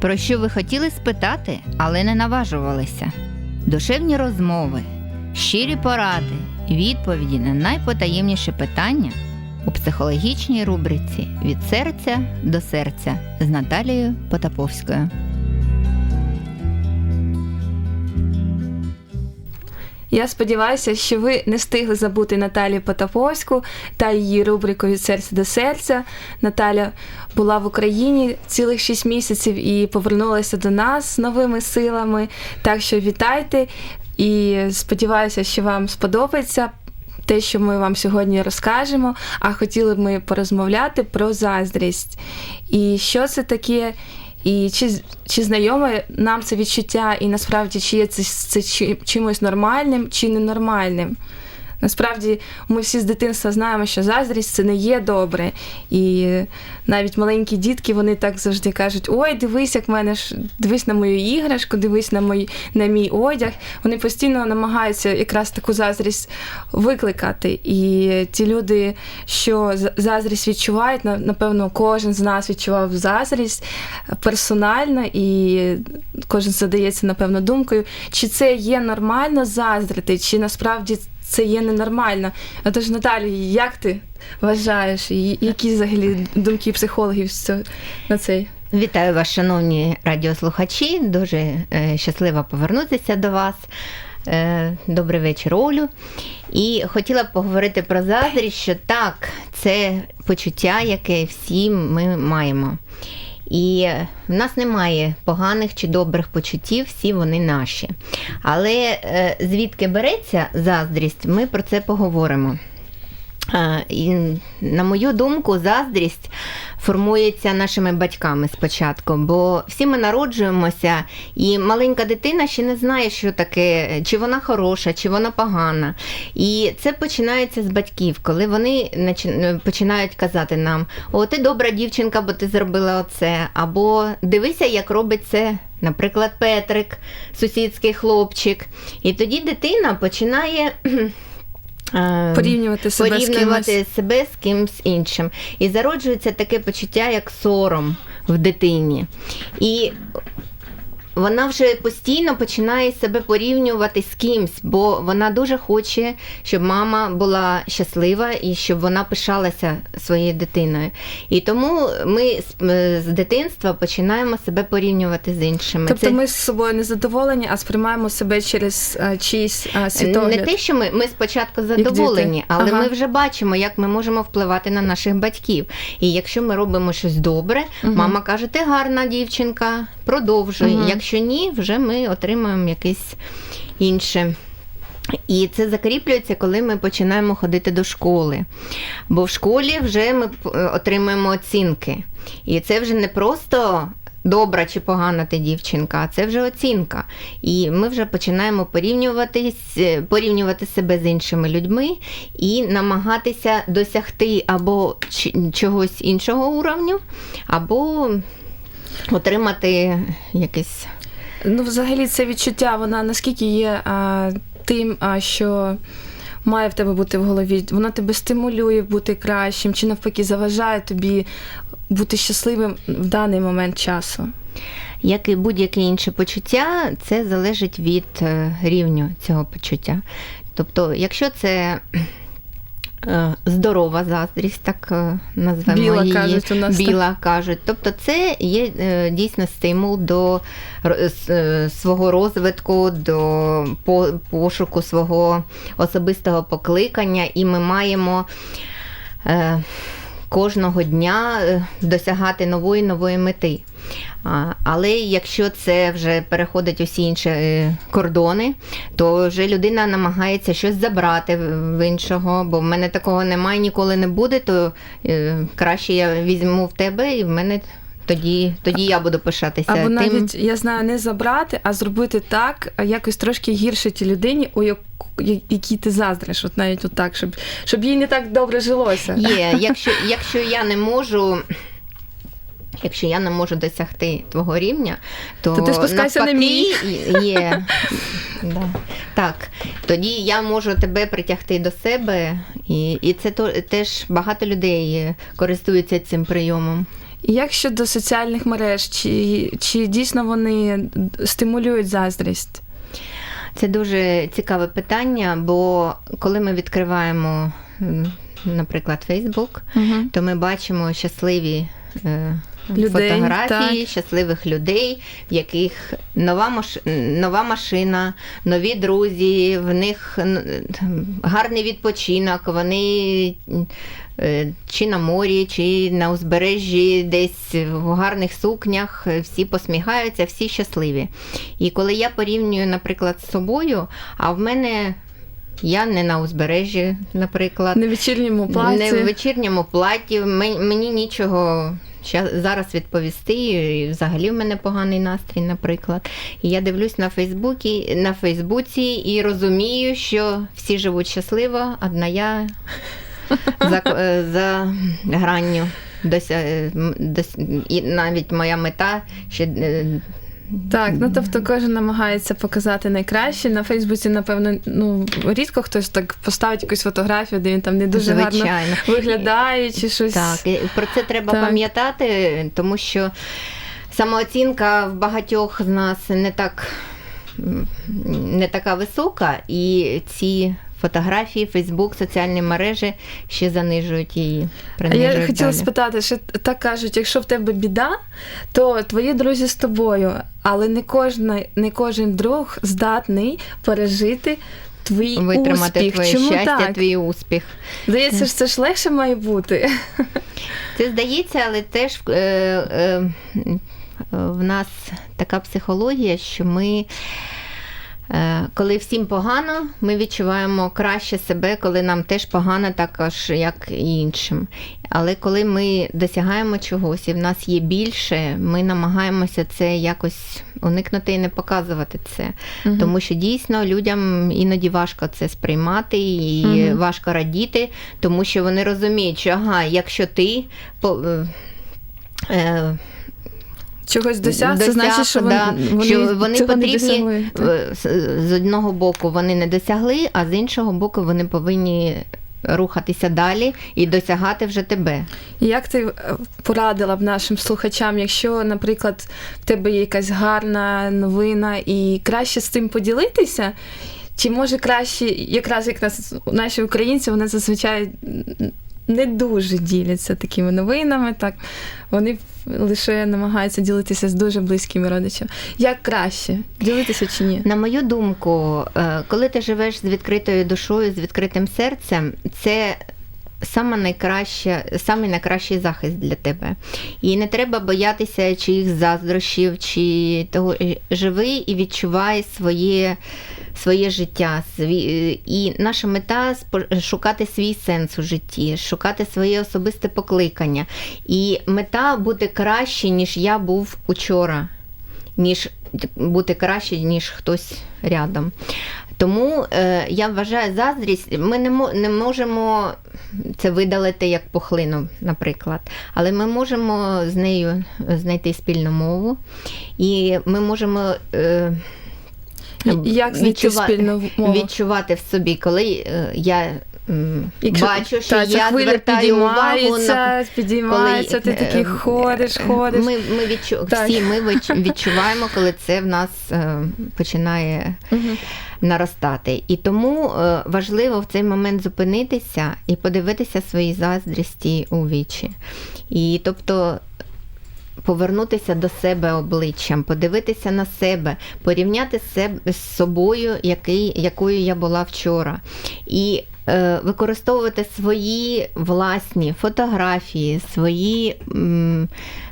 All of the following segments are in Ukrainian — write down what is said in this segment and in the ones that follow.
про що ви хотіли спитати, але не наважувалися. Душевні розмови, щирі поради, відповіді на найпотаємніші питання у психологічній рубриці Від серця до серця з Наталією Потаповською. Я сподіваюся, що ви не встигли забути Наталію Потаповську та її рубрику від серця до серця. Наталя була в Україні цілих 6 місяців і повернулася до нас з новими силами. Так що вітайте і сподіваюся, що вам сподобається. Те, що ми вам сьогодні розкажемо, а хотіли б ми порозмовляти про заздрість. І що це таке, і чи, чи знайоме нам це відчуття, і насправді чи є це, це чи- чимось нормальним чи ненормальним. Насправді, ми всі з дитинства знаємо, що заздрість це не є добре. І навіть маленькі дітки вони так завжди кажуть: ой, дивись, як мене ж дивись на мою іграшку, дивись на мій, на мій одяг. Вони постійно намагаються якраз таку заздрість викликати. І ті люди, що заздрість відчувають, на- напевно, кожен з нас відчував заздрість персонально, і кожен задається, напевно, думкою, чи це є нормально заздрити, чи насправді це є ненормально. Отож, Наталі, як ти вважаєш, які взагалі думки психологів на цей? Вітаю вас, шановні радіослухачі. Дуже е, щаслива повернутися до вас. Е, добрий вечір, Олю. І хотіла б поговорити про заздрість, що так, це почуття, яке всі ми маємо. І в нас немає поганих чи добрих почуттів, всі вони наші. Але е, звідки береться заздрість, ми про це поговоримо. Е, І, на мою думку, заздрість формується нашими батьками спочатку, бо всі ми народжуємося, і маленька дитина ще не знає, що таке, чи вона хороша, чи вона погана. І це починається з батьків, коли вони починають казати нам: О, ти добра дівчинка, бо ти зробила оце. Або дивися, як робить це. Наприклад, Петрик, сусідський хлопчик. І тоді дитина починає Порівнювати себе з порівнювати кимось. себе з кимсь іншим. І зароджується таке почуття, як сором в дитині. І вона вже постійно починає себе порівнювати з кимсь, бо вона дуже хоче, щоб мама була щаслива і щоб вона пишалася своєю дитиною. І тому ми з, з дитинства починаємо себе порівнювати з іншими. Тобто Це- ми з собою не задоволені, а сприймаємо себе через а, чийсь а, Не те, що ми, ми спочатку задоволені, але Ага. ми вже бачимо, як ми можемо впливати на наших батьків. І якщо ми робимо щось добре, Мгм. мама каже, ти гарна дівчинка, продовжуй. Мгм. Якщо ні, вже ми отримаємо якесь інше. І це закріплюється, коли ми починаємо ходити до школи. Бо в школі вже ми п- отримуємо оцінки. І це вже не просто добра чи погана ти дівчинка, а це вже оцінка. І ми вже починаємо порівнюватись, е, порівнювати себе з іншими людьми і намагатися досягти або чогось іншого уровню, або отримати якесь. Ну, взагалі, це відчуття, вона наскільки є а, тим, а, що має в тебе бути в голові. Воно тебе стимулює бути кращим, чи навпаки заважає тобі бути щасливим в даний момент часу. Як і будь-яке інше почуття, це залежить від е, рівню цього почуття. Тобто, якщо це здорова заздрість, так е, назвемо Біла, її, кажуть у нас, так. кажуть. Тобто, це є е, дійсно стимул до е, свого розвитку, до пошуку свого особистого покликання, і ми маємо. Кожного дня е, досягати нової нової мети. Але якщо це вже переходить усі інші е, кордони, то вже людина намагається щось забрати в в іншого, бо в мене такого немає, ніколи не буде, то е, краще я візьму в тебе і в мене тоді, тоді я буду пишатися Або тим. навіть, я знаю, не забрати, а зробити так, якось трошки гірше тій людині, у якій ти заздриш, от навіть от так, щоб, щоб їй не так добре жилося. Є, якщо, якщо я не можу. Якщо я не можу досягти твого рівня, то, То ти спускайся на мій. Є. Да. Так, тоді я можу тебе притягти до себе, і, і це то, теж багато людей користуються цим прийомом. І як щодо соціальних мереж, чи, чи дійсно вони стимулюють заздрість? Це дуже цікаве питання, бо коли ми відкриваємо, наприклад, Facebook, Угу. то ми бачимо щасливі е, Людей, фотографії так. щасливих людей, в яких нова, маш... нова машина, нові друзі, в них гарний відпочинок, вони чи на морі, чи на узбережжі, десь в гарних сукнях, е, всі посміхаються, всі щасливі. І коли я порівнюю, наприклад, з собою, а в мене. Я не на узбережжі, наприклад. На вечірньому платі. Не в вечірньому платі. Мені нічого зараз відповісти. І взагалі в мене поганий настрій, наприклад. І я дивлюсь на Фейсбуці, на Фейсбуці і розумію, що всі живуть щасливо, одна я за, е, за гранню. Дося, е, дос- і навіть моя мета ще е, Так, ну тобто кожен намагається показати найкраще. На Фейсбуці, напевно, ну рідко хтось так поставить якусь фотографію, де він там не дуже гарно виглядає, чи щось. Так, і про це треба Так. пам'ятати, тому що самооцінка в багатьох з нас не так не така висока, і ці фотографії, Фейсбук, соціальні мережі ще занижують її. Я хотіла далі. спитати, що так кажуть, якщо в тебе біда, то твої друзі з тобою, але не кожна, не кожен друг здатний пережити твій Витримати успіх. твоє Чому щастя, так? твій успіх. Здається, ж це ж легше має бути. Це здається, але теж е, е, в нас така психологія, що ми. Е, Коли всім погано, ми відчуваємо краще себе, коли нам теж погано, також як і іншим. Але коли ми досягаємо чогось і в нас є більше, ми намагаємося це якось уникнути і не показувати це. Мгм. Тому що дійсно людям іноді важко це сприймати і Мгм. важко радіти, тому що вони розуміють, що ага, якщо ти по. е, е, Чогось досяг, це значить, що вони, да, вони, що вони потрібні, з одного боку вони не досягли, а з іншого боку вони повинні рухатися далі і досягати вже тебе. Як ти е, порадила б нашим слухачам, якщо, наприклад, в тебе є якась гарна новина, і краще з цим поділитися? Чи може краще, якраз як нас наші українці, вони зазвичай не дуже діляться такими новинами, так вони лише намагаються ділитися з дуже близькими родичами. Як краще ділитися чи ні? На мою думку, е, коли ти живеш з відкритою душою, з відкритим серцем, це саме найкраще, самий найкращий захист для тебе. І не треба боятися чиїх заздрощів, чи того живи і відчувай своє. Своє життя, е, і наша мета шукати свій сенс у житті, шукати своє особисте покликання. І мета бути краще, ніж я був учора ніж бути краще, ніж хтось рядом. Тому е, я вважаю заздрість, ми не, не можемо це видалити як пухлину, наприклад. Але ми можемо з нею знайти спільну мову, і ми можемо. Е, Як відчува- спільну мову? відчувати в собі, коли е, я Якщо- бачу, що та, я звертаю увагу на підіймається, ти е, такий е, ходиш, ходиш. Ми, ми відчу... Всі ми відчуваємо, коли це в нас е, починає Мгм. наростати. І тому е, важливо в цей момент зупинитися і подивитися свої заздрісті у вічі. І тобто. Повернутися до себе обличчям, подивитися на себе, порівняти себе з собою, який, якою я була вчора. І використовувати свої власні фотографії, свої м,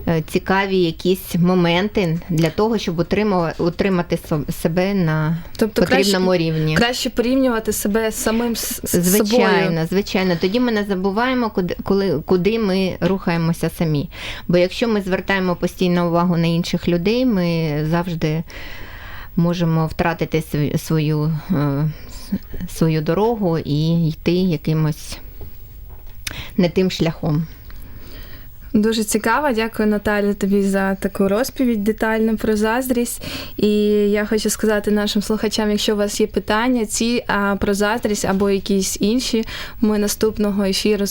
е, цікаві якісь моменти для того, щоб утримувати, утримати себе на Тобто потрібному краще, рівні. краще порівнювати себе з самим з, з собою. Звичайно, звичайно. Тоді ми не забуваємо, куди, коли, куди ми рухаємося самі. Бо якщо ми звертаємо постійно увагу на інших людей, ми завжди можемо втратити свою, свою, дорогу і йти якимось не тим шляхом. Дуже цікаво. Дякую, Наталі, тобі за таку розповідь детальну про заздрість. І я хочу сказати нашим слухачам, якщо у вас є питання, ці а, про заздрість або якісь інші, ми наступного ефіру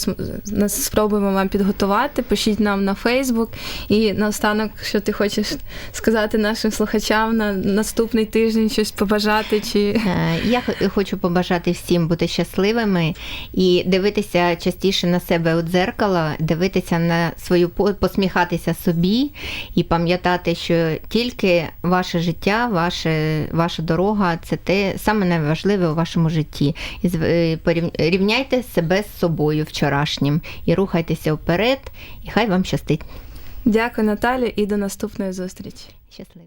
нас спробуємо вам підготувати. Пишіть нам на Фейсбук. І наостанок, що ти хочеш сказати нашим слухачам на наступний тиждень, щось побажати чи. Е, Я хочу побажати всім бути щасливими і дивитися частіше на себе у дзеркало, дивитися на свою по- посміхатися собі і пам'ятати, що тільки ваше життя, ваше, ваша дорога це те саме найважливе у вашому житті. І е, порів- рівняйте себе з собою вчорашнім і рухайтеся вперед, і хай вам щастить. Дякую, Наталі, і до наступної зустрічі. Щасливо.